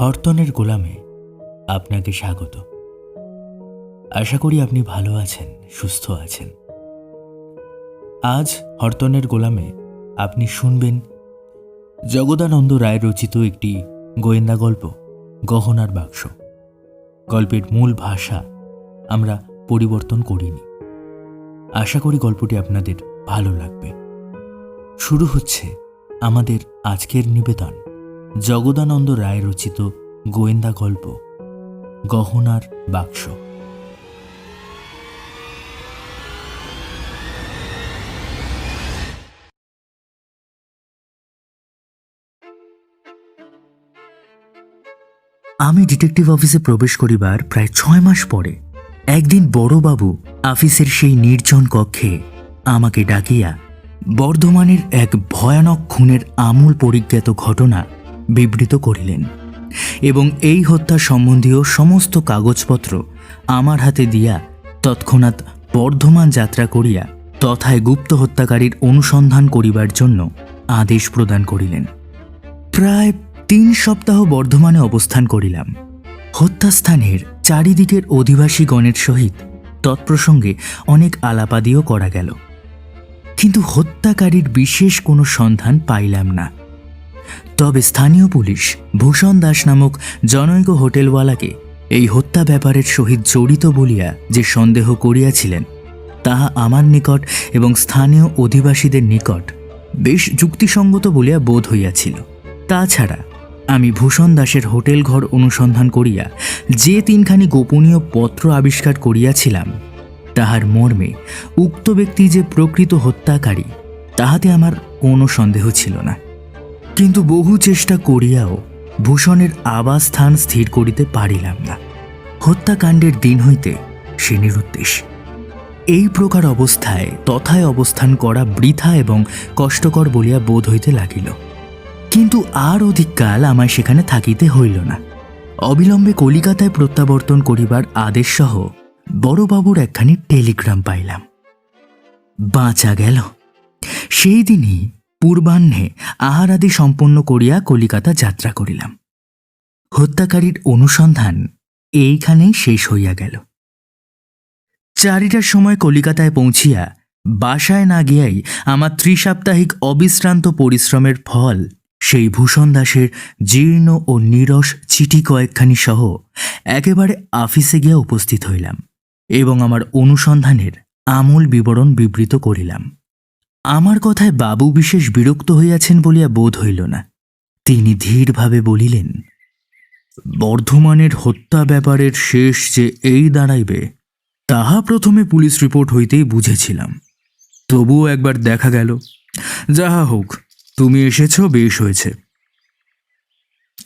হরতনের গোলামে আপনাকে স্বাগত। আশা করি আপনি ভালো আছেন, সুস্থ আছেন। আজ হরতনের গোলামে আপনি শুনবেন জগদানন্দ রায় রচিত একটি গোয়েন্দা গল্প, গহনার বাক্স। গল্পের মূল ভাষা আমরা পরিবর্তন করিনি। আশা করি গল্পটি আপনাদের ভালো লাগবে। শুরু হচ্ছে আমাদের আজকের নিবেদন। জগদানন্দ রায় রচিত গোয়েন্দা গল্প, গহনার বাক্স। আমি ডিটেকটিভ অফিসে প্রবেশ করিবার প্রায় ছয় মাস পরে একদিন বড়বাবু অফিসের সেই নির্জন কক্ষে আমাকে ডাকিয়া বর্ধমানের এক ভয়ানক খুনের আমূল পরিজ্ঞাত ঘটনা বিবৃত করিলেন। এবং এই হত্যা সম্বন্ধীয় সমস্ত কাগজপত্র আমার হাতে দিয়া তৎক্ষণাৎ বর্ধমান যাত্রা করিয়া তথায় গুপ্ত হত্যাকারীর অনুসন্ধান করিবার জন্য আদেশ প্রদান করিলেন। প্রায় তিন সপ্তাহ বর্ধমানে অবস্থান করিলাম। হত্যাস্থানের চারিদিকের অধিবাসীগণের সহিত তৎপ্রসঙ্গে অনেক আলাপাদিও করা গেল। কিন্তু হত্যাকারীর বিশেষ কোনো সন্ধান পাইলাম না। তবে স্থানীয় পুলিশ ভূষণ দাস নামক জনৈক হোটেলওয়ালাকে এই হত্যা ব্যাপারের সহিত জড়িত বলিয়া যে সন্দেহ করিয়াছিলেন, তাহা আমার নিকট এবং স্থানীয় অধিবাসীদের নিকট বেশ যুক্তিসঙ্গত বলিয়া বোধ হইয়াছিল। তাছাড়া আমি ভূষণ দাসের হোটেল ঘর অনুসন্ধান করিয়া যে তিনখানি গোপনীয় পত্র আবিষ্কার করিয়াছিলাম, তাহার মর্মে উক্ত ব্যক্তি যে প্রকৃত হত্যাকারী, তাহাতে আমার কোনো সন্দেহ ছিল না। কিন্তু বহু চেষ্টা করিয়াও ভূষণের আবাসস্থান স্থির করিতে পারিলাম না। হত্যাকাণ্ডের দিন হইতে সে নিরুদ্দেশ। এই প্রকার অবস্থায় তথায় অবস্থান করা বৃথা এবং কষ্টকর বলিয়া বোধ হইতে লাগিল। কিন্তু আর অধিক কাল আমায় সেখানে থাকিতে হইল না। অবিলম্বে কলিকাতায় প্রত্যাবর্তন করিবার আদেশ সহ বড়বাবুর একখানি টেলিগ্রাম পাইলাম। বাঁচা গেল। সেই দিনই পূর্বাহ্নে আহারাদি সম্পন্ন করিয়া কলিকাতা যাত্রা করিলাম। হত্যাকারীর অনুসন্ধান এইখানেই শেষ হইয়া গেল। চারিটার সময় কলিকাতায় পৌঁছিয়া বাসায় না গিয়াই আমার ত্রিসাপ্তাহিক অবিশ্রান্ত পরিশ্রমের ফল সেই ভূষণ দাসের জীর্ণ ও নিরস চিঠি কয়েকখানি সহ একেবারে আফিসে গিয়া উপস্থিত হইলাম এবং আমার অনুসন্ধানের আমূল বিবরণ বিবৃত করিলাম। আমার কথায় বাবু বিশেষ বিরক্ত হইয়াছেন বলিয়া বোধ হইল না। তিনি ধীরভাবে বলিলেন, বর্ধমানের হত্যা ব্যাপারের শেষ যে এই দাঁড়াইবে, তাহা প্রথমে পুলিশ রিপোর্ট হইতেই বুঝেছিলাম। তবুও একবার দেখা গেল। যাহা হোক, তুমি এসেছ, বেশ হয়েছে।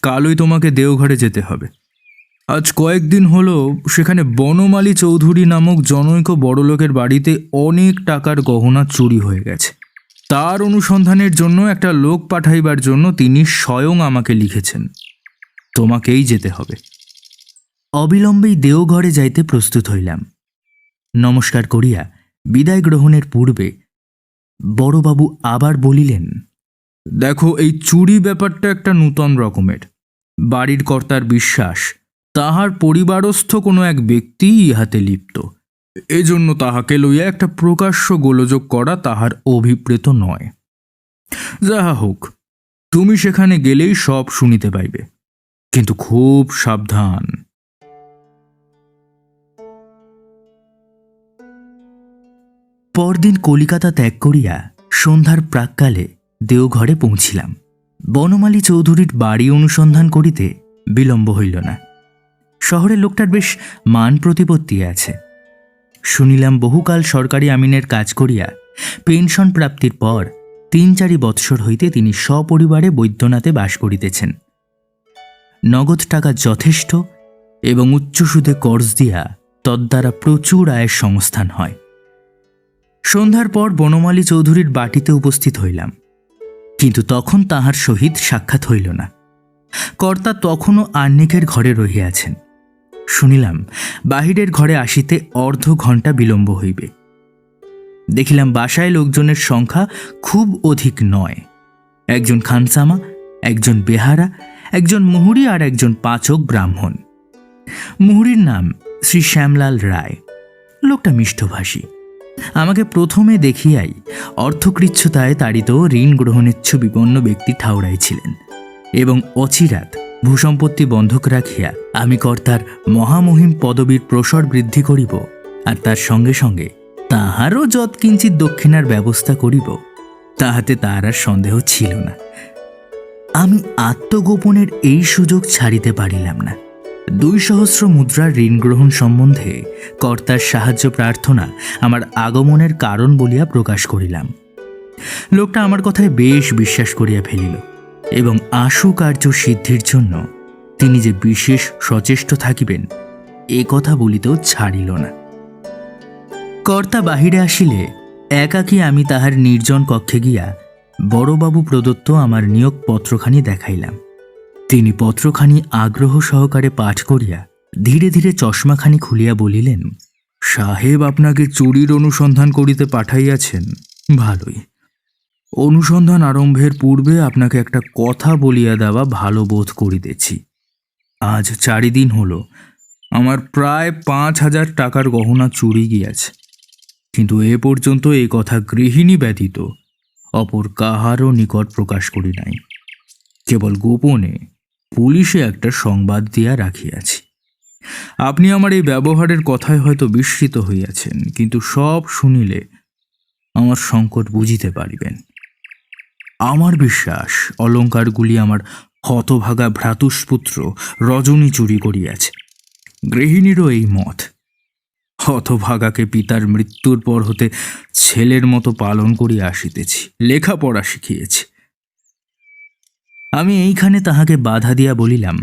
কালই তোমাকে দেওঘরে যেতে হবে। আজ কয়েকদিন হলো সেখানে বনমালী চৌধুরী নামক জনৈক বড়লোকের বাড়িতে অনেক টাকার গহনা চুরি হয়ে গেছে। তার অনুসন্ধানের জন্য একটা লোক পাঠাইবার জন্য তিনি স্বয়ং আমাকে লিখেছেন। তোমাকেই যেতে হবে। অবিলম্বেই দেওঘরে যাইতে প্রস্তুত হইলাম। নমস্কার করিয়া বিদায় গ্রহণের পূর্বে বড়বাবু আবার বলিলেন, দেখো, এই চুরি ব্যাপারটা একটা নূতন রকমের। বাড়ির কর্তার বিশ্বাস তাহার পরিবারস্থ কোনো এক ব্যক্তি ইহাতে লিপ্ত। এজন্য তাহাকে লইয়া একটা প্রকাশ্য গোলযোগ করা তাহার অভিপ্রেত নয়। যাহা হোক, তুমি সেখানে গেলেই সব শুনিতে পাইবে, কিন্তু খুব সাবধান। পরদিন কলিকাতা ত্যাগ করিয়া সন্ধ্যার প্রাককালে দেওঘরে পৌঁছিলাম। বনমালী চৌধুরীর বাড়ি অনুসন্ধান করিতে বিলম্ব হইল না। শহরের লোকটার বেশ মান প্রতিপত্তি আছে। শুনিলাম বহুকাল সরকারি আমিনের কাজ করিয়া পেনশন প্রাপ্তির পর তিন চারি বৎসর হইতে তিনি সপরিবারে বৈদ্যনাথে বাস করিতেছেন। নগদ টাকা যথেষ্ট এবং উচ্চ সুদে কর্জ দিয়া তদ্বারা প্রচুর আয়ের সংস্থান হয়। সন্ধ্যার পর বনমালী চৌধুরীর বাটিতে উপস্থিত হইলাম, কিন্তু তখন তাহার সহিত সাক্ষাৎ হইল না। কর্তা তখনও আহ্নিকের ঘরে রহিয়াছেন। শুনিলাম, বাহিরের ঘরে আসিতে অর্ধ ঘণ্টা বিলম্ব হইবে। দেখিলাম বাসায় লোকজনের সংখ্যা খুব অধিক নয়। একজন খানসামা, একজন বেহারা, একজন মুহুরি আর একজন পাচক ব্রাহ্মণ। মুহুরির নাম শ্রী শ্যামলাল রায়। লোকটা মিষ্টভাষী। আমাকে প্রথমে দেখিয়াই অর্থকৃচ্ছতায় তাড়িত ঋণ গ্রহণেচ্ছু বিপন্ন ব্যক্তি ঠাউরাইছিলেন এবং অচিরাত ভূসম্পত্তি বন্ধক রাখিয়া আমি কর্তার মহামহিম পদবীর প্রসর বৃদ্ধি করিব, আর তার সঙ্গে সঙ্গে তাহারও যৎকিঞ্চিত দক্ষিণার ব্যবস্থা করিব, তাহাতে তাহার আর সন্দেহ ছিল না। আমি আত্মগোপনের এই সুযোগ ছাড়িতে পারিলাম না। দুই সহস্র মুদ্রার ঋণ গ্রহণ সম্বন্ধে কর্তার সাহায্য প্রার্থনা আমার আগমনের কারণ বলিয়া প্রকাশ করিলাম। লোকটা আমার কথায় বেশ বিশ্বাস করিয়া ফেলিল। এবং আশু কার্য সিদ্ধির জন্য তিনি যে বিশেষ সচেষ্ট থাকিবেন, এ কথা বলিতেও ছাড়িল না। কর্তা বাহিরে আসিলে একাকী আমি তাহার নির্জন কক্ষে গিয়া বড়বাবু প্রদত্ত আমার নিয়োগ পত্রখানি দেখাইলাম। তিনি পত্রখানি আগ্রহ সহকারে পাঠ করিয়া ধীরে ধীরে চশমাখানি খুলিয়া বলিলেন, সাহেব আপনাকে চুরির অনুসন্ধান করিতে পাঠাইয়াছেন। ভালোই। অনুসন্ধান আরম্ভের পূর্বে আপনাকে একটা কথা বলিয়া দেওয়া ভালো বোধ করিতেছি। আজ চারিদিন হলো, আমার প্রায় পাঁচ হাজার টাকার গহনা চুরি গিয়াছে। কিন্তু এ পর্যন্ত এই কথা গৃহিণী ব্যতীত অপর কাহারও নিকট প্রকাশ করি নাই। কেবল গোপনে পুলিশে একটা সংবাদ দিয়া রাখিয়াছি। আপনি আমার এই ব্যবহারের কথায় হয়তো বিস্মিত হইয়াছেন, কিন্তু সব শুনিলে আমার সংকট বুঝিতে পারিবেন। আমার বিশ্বাস, অলঙ্কারগুলি আমার হতভাগা ভ্রাতুষ্পুত্র রজনী চুরি করিয়াছে। গৃহিণীরও এই মত। হতভাগাকে পিতার মৃত্যুর পর হতে ছেলের মতো পালন করিয়া আসিতেছি, লেখাপড়া শিখিয়েছি। আমি এইখানে তাহাকে বাধা দিয়া বলিলাম,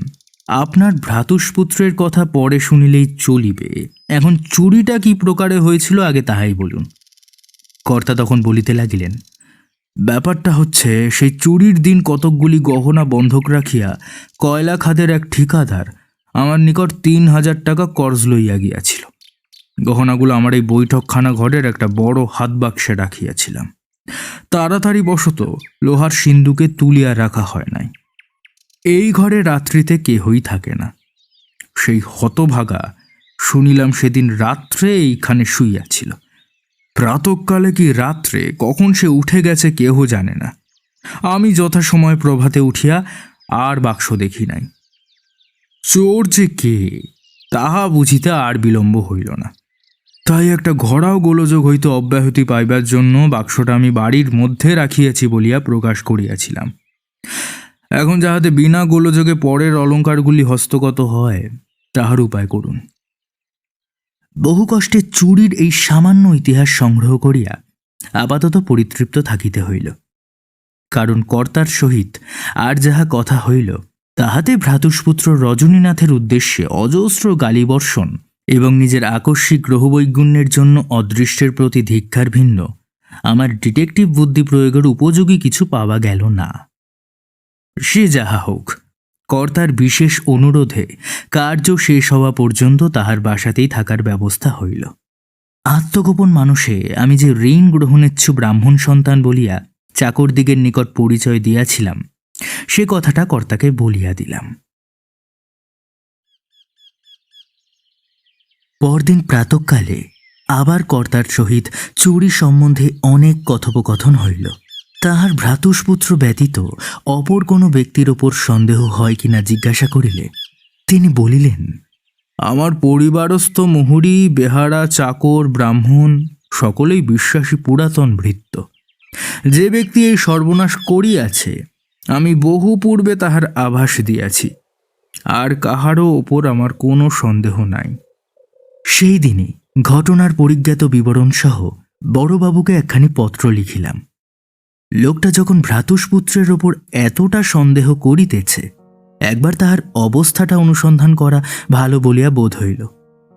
আপনার ভ্রাতুষ্পুত্রের কথা পরে শুনিলেই চলিবে। এখন চুরিটা কি প্রকারে হয়েছিল আগে তাহাই বলুন। কর্তা তখন বলিতে লাগিলেন ব্যাপারটা হচ্ছে, সেই চুরির দিন কতকগুলি গহনা বন্ধক রাখিয়া কয়লা খাদের এক ঠিকাদার আমার নিকট তিন হাজার টাকা কর্জ লইয়া গিয়াছিল। গহনাগুলো আমার এই বৈঠকখানা ঘরের একটা বড় হাত বাক্সে রাখিয়াছিলাম। তাড়াতাড়ি বশত লোহার সিন্ধুকে তুলিয়া রাখা হয় নাই। এই ঘরে রাত্রিতে কেহই থাকে না। সেই হতভাগা, শুনিলাম সেদিন রাত্রে এইখানে শুইয়াছিল। প্রাতকালে কি রাত্রে কখন সে উঠে গেছে কেহ জানে না। আমি যথাসময় প্রভাতে উঠিয়া আর বাক্স দেখি নাই। চোর যে কে, তাহা বুঝিতে আর বিলম্ব হইল না। তাই একটা ঘোড়াও গোলযোগ হইতে অব্যাহতি পাইবার জন্য বাক্সটা আমি বাড়ির মধ্যে রাখিয়াছি বলিয়া প্রকাশ করিয়াছিলাম। এখন যাহাতে বিনা গোলযোগে পরের অলঙ্কারগুলি হস্তগত হয়, তাহার উপায় করুন। বহু কষ্টে চুরির এই সামান্য ইতিহাস সংগ্রহ করিয়া আপাতত পরিতৃপ্ত থাকিতে হইল। কারণ কর্তার সহিত আর যাহা কথা হইল, তাহাতে ভ্রাতুষ্পুত্র রজনীনাথের উদ্দেশ্যে অজস্র গালিবর্ষণ এবং নিজের আকস্মিক গ্রহবৈগুণ্যের জন্য অদৃশ্যের প্রতি ধিক্ষার ভিন্ন, আমার ডিটেকটিভ বুদ্ধি প্রয়োগের উপযোগী কিছু পাওয়া গেল না। সে যাহা হোক কর্তার বিশেষ অনুরোধে কার্য শেষ হওয়া পর্যন্ত তাহার বাসাতেই থাকার ব্যবস্থা হইল। আত্মগোপন মানুষে আমি যে ঋণ গ্রহণেচ্ছু ব্রাহ্মণ সন্তান বলিয়া চাকরদিগের নিকট পরিচয় দিয়াছিলাম, সে কথাটা কর্তাকে বলিয়া দিলাম। পরদিন প্রাতকালে আবার কর্তার সহিত চুরি সম্বন্ধে অনেক কথোপকথন হইল। তাহার ভ্রাতুষ্পুত্র ব্যতীত অপর কোনো ব্যক্তির ওপর সন্দেহ হয় কিনা জিজ্ঞাসা করিলে, তিনি বলিলেন, আমার পরিবারস্থ মুহুরি, বেহারা, চাকর, ব্রাহ্মণ, সকলেই বিশ্বাসী পুরাতন ভৃত্য। যে ব্যক্তি এই সর্বনাশ করিয়াছে, আমি বহু পূর্বে তাহার আভাস দিয়াছি, আর কাহারও ওপর আমার কোনো সন্দেহ নাই। সেই দিনই ঘটনার পরিজ্ঞাত বিবরণ সহ বড়বাবুকে একখানি পত্র লিখিলাম। লোকটা যখন ভ্রাতুষ্পুত্রের ওপর এতটা সন্দেহ করিতেছে, একবার তাহার অবস্থাটা অনুসন্ধান করা ভালো বলিয়া বোধ হইল।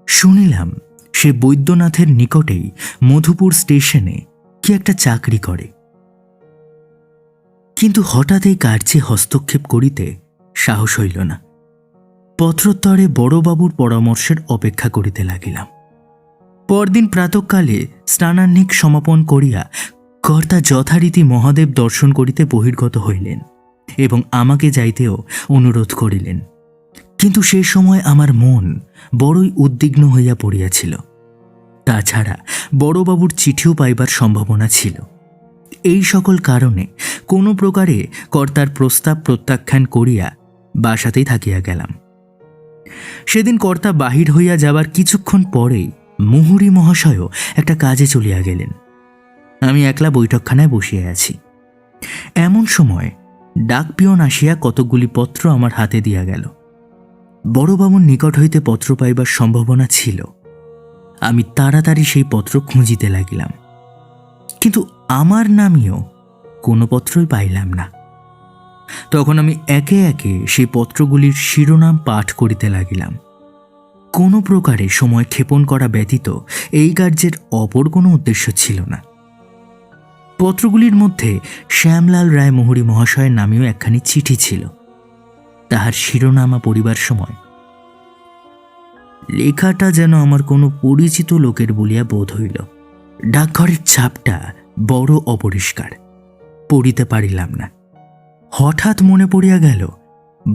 শুনিলাম সে বৈদ্যনাথের নিকটেই মধুপুর স্টেশনে কি একটা চাকরি করে। কিন্তু হঠাৎ এই কার্যে হস্তক্ষেপ করিতে সাহস হইল না। পত্রোত্তরে বড়বাবুর পরামর্শের অপেক্ষা করিতে লাগিলাম। পরদিন প্রাতকালে স্নানান্নিক সমাপন করিয়া কর্তা যথারীতি মহাদেব দর্শন করিতে বহির্গত হইলেন এবং আমাকে যাইতেও অনুরোধ করিলেন। কিন্তু সে সময় আমার মন বড়ই উদ্বিগ্ন হইয়া পড়িয়াছিল। তাছাড়া বড়বাবুর চিঠিও পাইবার সম্ভাবনা ছিল। এই সকল কারণে কোনো প্রকারে কর্তার প্রস্তাব প্রত্যাখ্যান করিয়া বাসাতেই থাকিয়া গেলাম। সেদিন কর্তা বাহির হইয়া যাবার কিছুক্ষণ পরেই মুহুরী মহাশয়ও একটা কাজে চলিয়া গেলেন। আমি একলা বৈঠকখানায় বসিয়া আছি। এমন সময় ডাকপিয়ন আসিয়া কতকগুলি পত্র আমার হাতে দিয়া গেল। বড়বাবুর নিকট হইতে পত্র পাইবার সম্ভাবনা ছিল। আমি তাড়াতাড়ি সেই পত্র খুঁজিতে লাগিলাম। কিন্তু আমার নামিও কোনো পত্রই পাইলাম না। তখন আমি একে একে সেই পত্রগুলির শিরোনাম পাঠ করিতে লাগিলাম। কোনো প্রকারে সময় ক্ষেপণ করা ব্যতীত এই কার্যের অপর কোনো উদ্দেশ্য ছিল না। পত্রগুলির মধ্যে শ্যামলাল রায় মোহরী মহাশয়ের নামেও একখানি চিঠি ছিল। তাহার শিরোনামা পড়িবার সময়। লেখাটা যেন আমার কোনো পরিচিত লোকের বলিয়া বোধ হইল। ডাকঘরের ছাপটা বড় অপরিষ্কার, পড়িতে পারিলাম না। হঠাৎ মনে পড়িয়া গেল,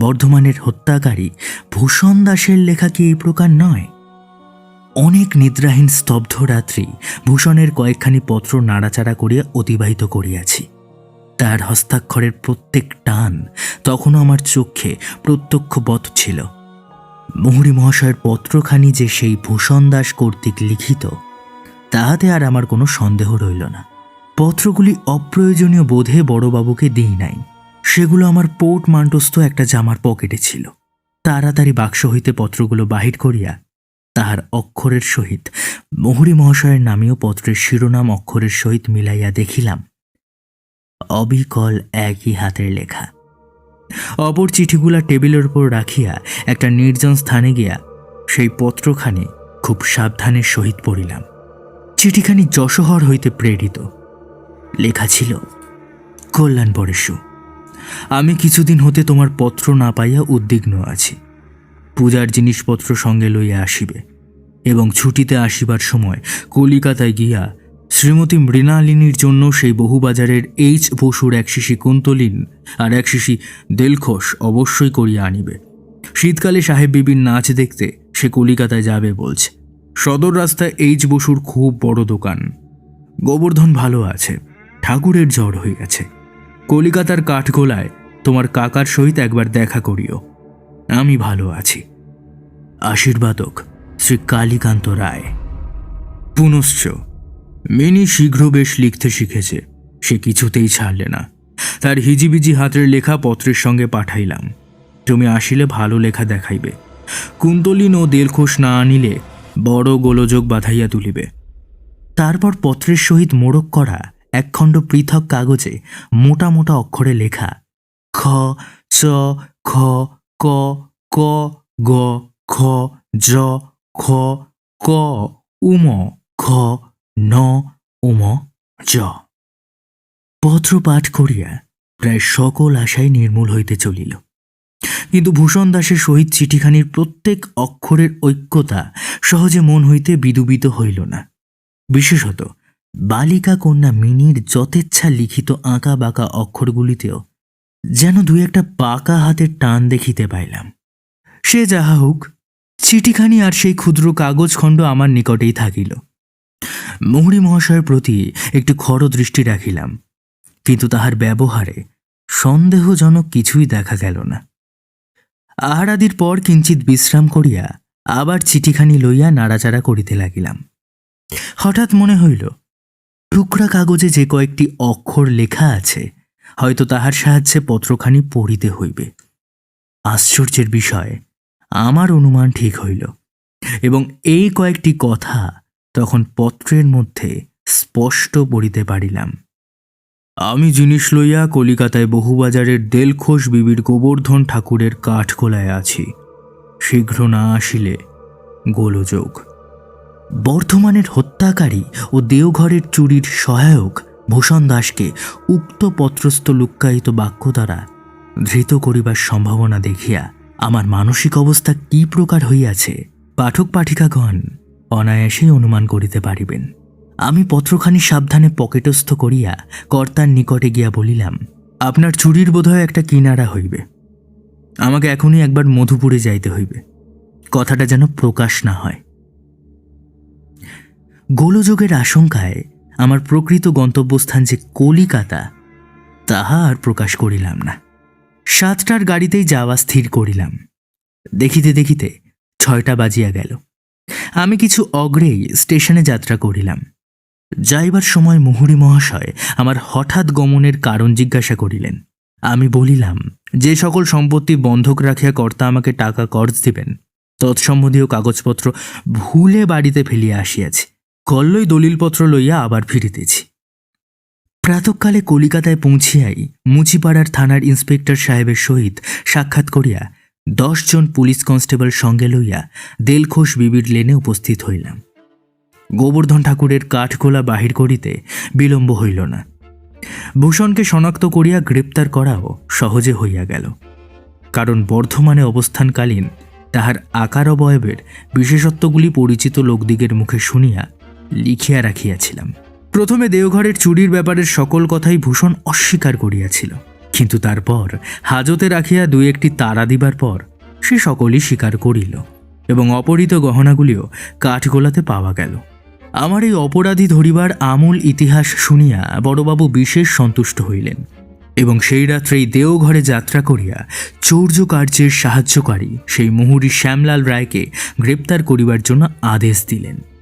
বর্ধমানের হত্যাকারী ভূষণ দাসের লেখা কি এই প্রকার নয়? অনেক নিদ্রাহীন স্তব্ধ রাত্রি ভূষণের কয়েকখানি পত্র নাড়াচাড়া করিয়া অতিবাহিত করিয়াছি। তার হস্তাক্ষরের প্রত্যেক টান তখনও আমার চক্ষে প্রত্যক্ষবৎ ছিল। মোহরী মহাশয়ের পত্রখানি যে সেই ভূষণ দাস কর্তৃক লিখিত, তাহাতে আর আমার কোনো সন্দেহ রইল না। পত্রগুলি অপ্রয়োজনীয় বোধে বড়বাবুকে দিই নাই। সেগুলো আমার পোর্ট মান্টস্থ একটা জামার পকেটে ছিল। তাড়াতাড়ি বাক্স হইতে পত্রগুলো বাহির করিয়া তাহার অক্ষরের সহিত। মোহরী মহাশয়ের নামীয় পত্রের শিরোনাম অক্ষরের সহিত মিলাইয়া দেখিলাম। অবিকল একই হাতের লেখা। অপর চিঠিগুলা টেবিলের উপর রাখিয়া একটা নির্জন স্থানে গিয়া সেই পত্রখানি খুব সাবধানের সহিত পড়িলাম। চিঠিখানি যশোহর হইতে প্রেরিত। লেখা ছিল কল্যাণ পরেশু আমি কিছুদিন হতে তোমার পত্র না পাইয়া উদ্বিগ্ন আছি। পূজার জিনিসপত্র সঙ্গে লইয়া আসিবে এবং ছুটিতে আসিবার সময় কলিকাতায় গিয়া শ্রীমতী মৃণালিনীর জন্য সেই বহুবাজারের এইচ বসুর এক শিশি কুন্তলিন আর এক শিশি দেলখোস অবশ্যই করিয়া আনিবে। শীতকালে সাহেব বিবির নাচ দেখতে সে কলিকাতায় যাবে বলছে, সদর রাস্তায় এইচ বসুর খুব বড় দোকান। গোবর্ধন ভালো আছে, ঠাকুরের জ্বর হইয়াছে কলিকাতার কাঠগোলায় তোমার কাকার সহিত একবার দেখা করিও। আমি ভালো আছি। আশীর্বাদক শ্রী কালীকান্ত রায়। পুনশ্চ, মিনি শীঘ্র বেশ লিখতে শিখেছে। সে কিছুতেই ছাড়লে না। তার হিজিবিজি হাতের লেখা পত্রের সঙ্গে পাঠাইলাম। তুমি আসিলে ভালো লেখা দেখাইবে। কুন্তলিন ও দেলখোষ না আনিলে বড় গোলযোগ বাঁধাইয়া তুলিবে। তারপর পত্রের সহিত মোড়ক করা একখণ্ড পৃথক কাগজে মোটা মোটা অক্ষরে লেখা, খ, চ, খ, ক ক, গ, খ, জ, খ, ক, উম, খ, ন, উম, জ। পত্র পাঠ করিয়া প্রায় সকল আশাই নির্মূল হইতে চলিল। কিন্তু ভূষণ দাসের সহিত চিঠিখানির প্রত্যেক অক্ষরের ঐক্যতা সহজে মন হইতে বিদুবিত হইল না। বিশেষত বালিকা কন্যা মিনির যথেচ্ছা লিখিত আঁকা বাঁকা অক্ষরগুলিতেও যেন দুই একটা পাকা হাতের টান দেখিতে পাইলাম। সে যাহা হোক, চিঠিখানি আর সেই ক্ষুদ্র কাগজখণ্ড আমার নিকটেই থাকিল। মোহরী মহাশয়ের প্রতি একটু খর দৃষ্টি রাখিলাম, কিন্তু তাহার ব্যবহারে সন্দেহজনক কিছুই দেখা গেল না। আহারাদির পর কিঞ্চিত বিশ্রাম করিয়া আবার চিঠিখানি লইয়া নাড়াচাড়া করিতে লাগিলাম। হঠাৎ মনে হইল, টুকরা কাগজে যে কয়েকটি অক্ষর লেখা আছে, হয়তো তাহার সাহায্যে পত্রখানি পড়িতে হইবে। আশ্চর্যের বিষয় আমার অনুমান ঠিক হইল। এবং এই কয়েকটি কথা তখন পত্রের মধ্যে স্পষ্ট পড়িতে পারিলাম। আমি জিনিস লইয়া কলিকাতায় বহুবাজারের দেলখোষ বিবির গোবর্ধন ঠাকুরের কাঠগোলায় আছি। শীঘ্র না আসিলে গোলযোগ। বর্ধমানের হত্যাকারী ও দেওঘরের চুরির সহায়ক ভূষণ দাসকে উক্ত পত্রস্থ লুক্কায়িত বাক্য দ্বারা ধৃত করিবার সম্ভাবনা দেখিয়া আমার মানসিক অবস্থা কি প্রকার হইয়াছে, পাঠক পাঠিকাগণ? অনায়াসেই অনুমান করিতে পারিবেন। আমি পত্রখানি সাবধানে পকেটস্থ করিয়া কর্তার নিকটে গিয়া বলিলাম, আপনার চুরির বোধহয় একটা কিনারা হইবে। আমাকে এখনই একবার মধুপুরে যাইতে হইবে। কথাটা যেন প্রকাশ না হয়। গোলযোগের আশঙ্কায় আমার প্রকৃত গন্তব্যস্থান যে কলিকাতা, তাহা আর প্রকাশ করিলাম না। সাতটার গাড়িতেই যাওয়া স্থির করিলাম। দেখিতে দেখিতে ছয়টা বাজিয়া গেল। আমি কিছু অগ্রেই স্টেশনে যাত্রা করিলাম। যাইবার সময় মুহুরী মহাশয় আমার হঠাৎ গমনের কারণ জিজ্ঞাসা করিলেন। আমি বলিলাম, যে সকল সম্পত্তি বন্ধক রাখিয়া কর্তা আমাকে টাকা কর্জ দিবেন, তৎসম্বন্ধীয় কাগজপত্র ভুলে বাড়িতে ফেলিয়া আসিয়াছি। কল্লই দলিলপত্র লইয়া আবার ফিরিতেছি। প্রাতকালে কলিকাতায় পৌঁছিয়াই মুচিপাড়ার থানার ইন্সপেক্টর সাহেবের সহিত সাক্ষাৎ করিয়া দশজন পুলিশ কনস্টেবল সঙ্গে লইয়া দেলখোষ বিবির লেনে উপস্থিত হইলাম। গোবর্ধন ঠাকুরের কাঠগোলা বাহির করিতে বিলম্ব হইল না। ভূষণকে শনাক্ত করিয়া গ্রেপ্তার করাও সহজে হইয়া গেল। কারণ বর্ধমানে অবস্থানকালীন তাহার আকার অবয়বের বিশেষত্বগুলি পরিচিত লোকদিগের মুখে শুনিয়া লিখিয়া রাখিয়াছিলাম। প্রথমে দেওঘরের চুরির ব্যাপারের সকল কথাই ভূষণ অস্বীকার করিয়াছিল। কিন্তু তারপর হাজতে রাখিয়া দুই একটি তারা দিবার পর সে সকলই স্বীকার করিল এবং অপহৃত গহনাগুলিও কাঠগোলাতে পাওয়া গেল। আমার এই অপরাধী ধরিবার আমূল ইতিহাস শুনিয়া বড়বাবু বিশেষ সন্তুষ্ট হইলেন এবং সেই রাত্রেই দেওঘরে যাত্রা করিয়া চৌর্য কার্যের সাহায্যকারী সেই মুহুরী শ্যামলাল রায়কে গ্রেপ্তার করিবার জন্য আদেশ দিলেন।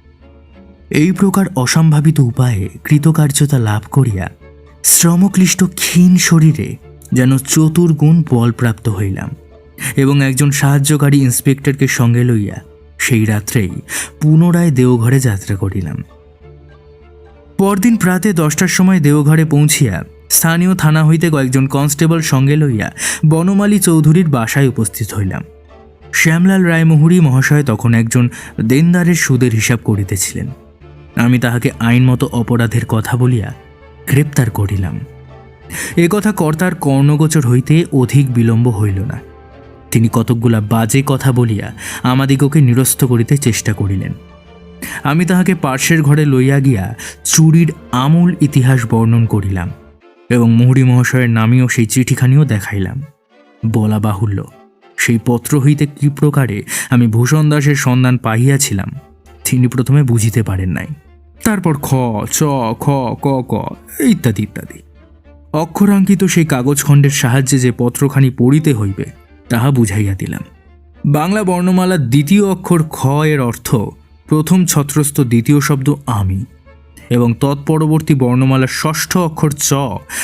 এই প্রকার অসম্ভাবিত উপায়ে কৃতকার্যতা লাভ করিয়া শ্রমক্লিষ্ট ক্ষীণ শরীরে যেন চতুর্গুণ বলপ্রাপ্ত হইলাম এবং একজন সাহায্যকারী ইন্সপেক্টরকে সঙ্গে লইয়া সেই রাত্রেই পুনরায় দেওঘরে যাত্রা করিলাম। পরদিন প্রাতে দশটার সময় দেওঘরে পৌঁছিয়া স্থানীয় থানা হইতে কয়েকজন কনস্টেবল সঙ্গে লইয়া বনমালী চৌধুরীর বাসায় উপস্থিত হইলাম। শ্যামলাল রায়মুহুরী মহাশয় তখন একজন দেনদারের সুদের হিসাব করিতেছিলেন। আমি তাহাকে আইনমতো অপরাধের কথা বলিয়া গ্রেপ্তার করিলাম। এ কথা কর্তার কর্ণগোচর হইতে অধিক বিলম্ব হইল না। তিনি কতকগুলা বাজে কথা বলিয়া আমাদিগকে নিরস্ত করিতে চেষ্টা করিলেন। আমি তাহাকে পার্শ্বের ঘরে লইয়া গিয়া চুরির আমূল ইতিহাস বর্ণন করিলাম এবং মুহুরী মহাশয়ের নামেও সেই চিঠিখানিও দেখাইলাম। বলা বাহুল্য, সেই পত্র হইতে কি প্রকারে আমি ভূষণ দাসের সন্ধান পাইয়াছিলাম, তিনি প্রথমে বুঝিতে পারেন নাই। তারপর খ, চ, খ, ক ক, ইত্যাদি ইত্যাদি। অক্ষরাঙ্কিত সেই কাগজখণ্ডের সাহায্যে যে পত্রখানি পড়িতে হইবে, তাহা বুঝাইয়া দিলাম। বাংলা বর্ণমালার দ্বিতীয় অক্ষর খ এর অর্থ, প্রথম ছত্রস্থ দ্বিতীয় শব্দ আমি। এবং তৎপরবর্তী বর্ণমালার ষষ্ঠ অক্ষর চ,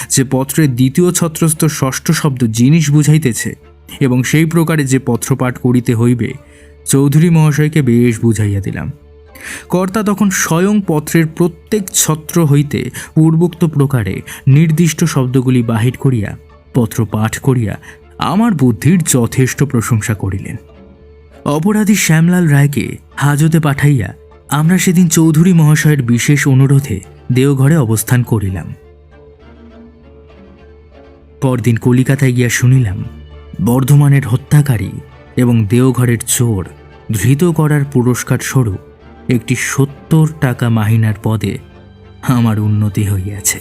যে পত্রের দ্বিতীয় ছত্রস্থ ষষ্ঠ শব্দ জিনিস বুঝাইতেছে, এবং সেই প্রকারে যে পত্রপাঠ করিতে হইবে, চৌধুরী মহাশয়কে বেশ বুঝাইয়া দিলাম। কর্তা তখন স্বয়ং পত্রের প্রত্যেক ছত্র হইতে পূর্বোক্ত প্রকারে নির্দিষ্ট শব্দগুলি বাহির করিয়া, পত্র পাঠ করিয়া আমার বুদ্ধির যথেষ্ট প্রশংসা করিলেন। অপরাধী শ্যামলাল রায়কে হাজতে পাঠাইয়া আমরা সেদিন চৌধুরী মহাশয়ের বিশেষ অনুরোধে দেওঘরে অবস্থান করিলাম। পরদিন কলিকাতায় গিয়া শুনিলাম, বর্ধমানের হত্যাকারী এবং দেওঘরের চোর ধৃত করার পুরস্কার স্বরূপ একটি সত্তর টাকা মাহিনার পদে আমার উন্নতি হইয়াছে।